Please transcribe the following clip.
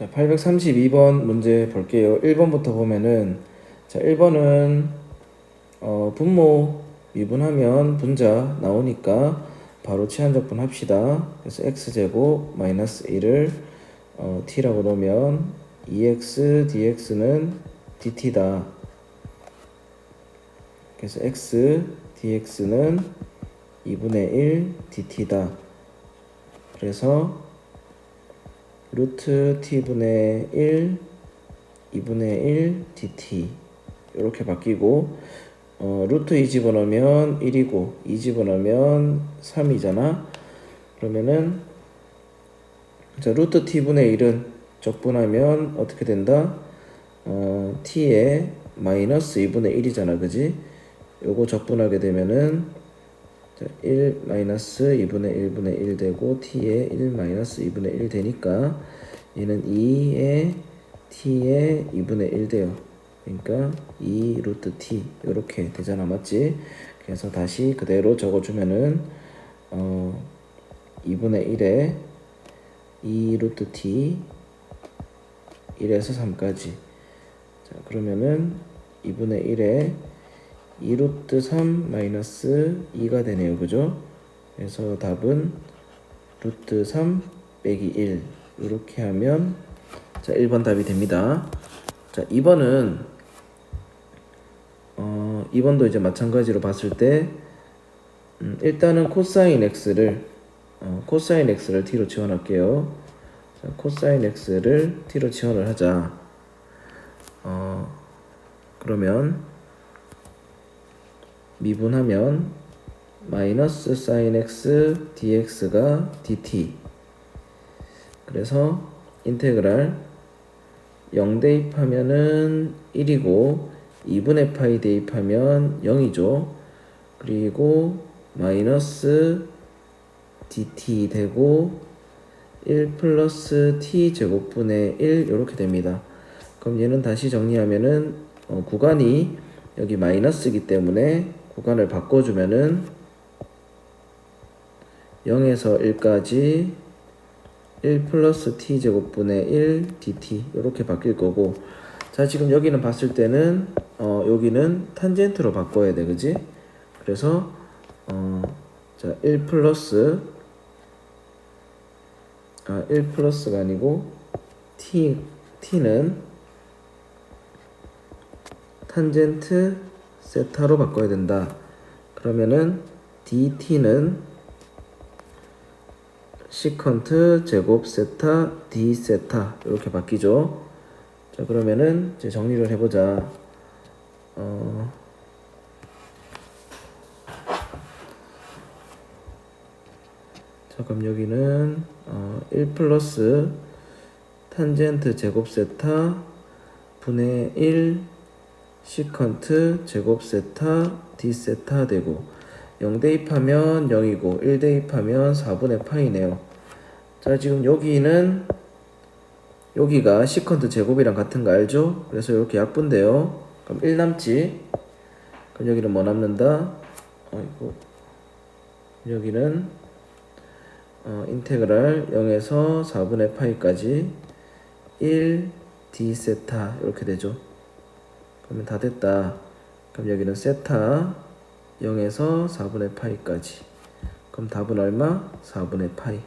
자, 832번 문제 볼게요. 1번부터 보면은 자, 1번은 어, 분모 미분하면 분자 나오니까 바로 치환적분 합시다. 그래서 x제곱 마이너스 1을 어, t라고 놓으면 2x dx는 dt다. 그래서 x dx는 2분의 1 dt다. 그래서 루트 t분의 1 2분의 1 dt. 이렇게 바뀌고 어, 루트 2 집어넣으면 1이고 2 집어넣으면 3이잖아? 그러면은 자 루트 t분의 1은 적분하면 어떻게 된다? 어, t에 마이너스 2분의 1이잖아 그지? 요거 적분하게 되면은 자, 1 마이너스 2분의 1분의 1 되고 t에 1 마이너스 2분의 1 되니까 얘는 2에 t에 2분의 1 돼요. 그러니까 2 루트 t 이렇게 되잖아 맞지? 그래서 다시 그대로 적어주면은 어 2분의 1에 2 루트 t 1에서 3까지 자 그러면은 2분의 1에 2 루트 3 마이너스 2가 되네요. 그죠? 그래서 답은 루트 3 빼기 1 이렇게 하면 자 1번 답이 됩니다. 자 2번은 어 2번도 이제 마찬가지로 봤을 때 음, 일단은 코사인 x를 어, 코사인 x를 t로 지원할게요. 자, 코사인 x를 t로 지원을 하자. 어 그러면 미분하면 마이너스 사인 x dx가 dt. 그래서 인테그랄 0 대입하면은 1이고 2분의 파이 대입하면 0이죠. 그리고 마이너스 dt 되고 1 플러스 t 제곱분의 1 이렇게 됩니다. 그럼 얘는 다시 정리하면은 어, 구간이 여기 마이너스이기 때문에 구간을 바꿔주면은 0에서 1까지 1 플러스 t 제곱분의 1 dt 이렇게 바뀔 거고 자 지금 여기는 봤을 때는 어 여기는 탄젠트로 바꿔야 돼 그지? 그래서 어 자1 플러스 아 1 플러스가 아니고 t t는 탄젠트 세타로 바꿔야 된다. 그러면은 dt는 시컨트 제곱 세타 d 세타 이렇게 바뀌죠. 자 그러면은 이제 정리를 해보자. 어. 자 그럼 여기는 어, 1 플러스 탄젠트 제곱 세타 분의 1 시컨트 제곱 세타 d 세타 되고 0 대입하면 0이고 1 대입하면 4분의 파이네요. 자 지금 여기는 여기가 시컨트 제곱이랑 같은 거 알죠? 그래서 이렇게 약분돼요. 그럼 1 남지. 그럼 여기는 뭐 남는다? 어이고 여기는 어, 인테그랄 0에서 4분의 파이까지 1 d 세타 이렇게 되죠. 그러면 다 됐다. 그럼 여기는 세타 0에서 4분의 파이까지. 그럼 답은 얼마? 4분의 파이.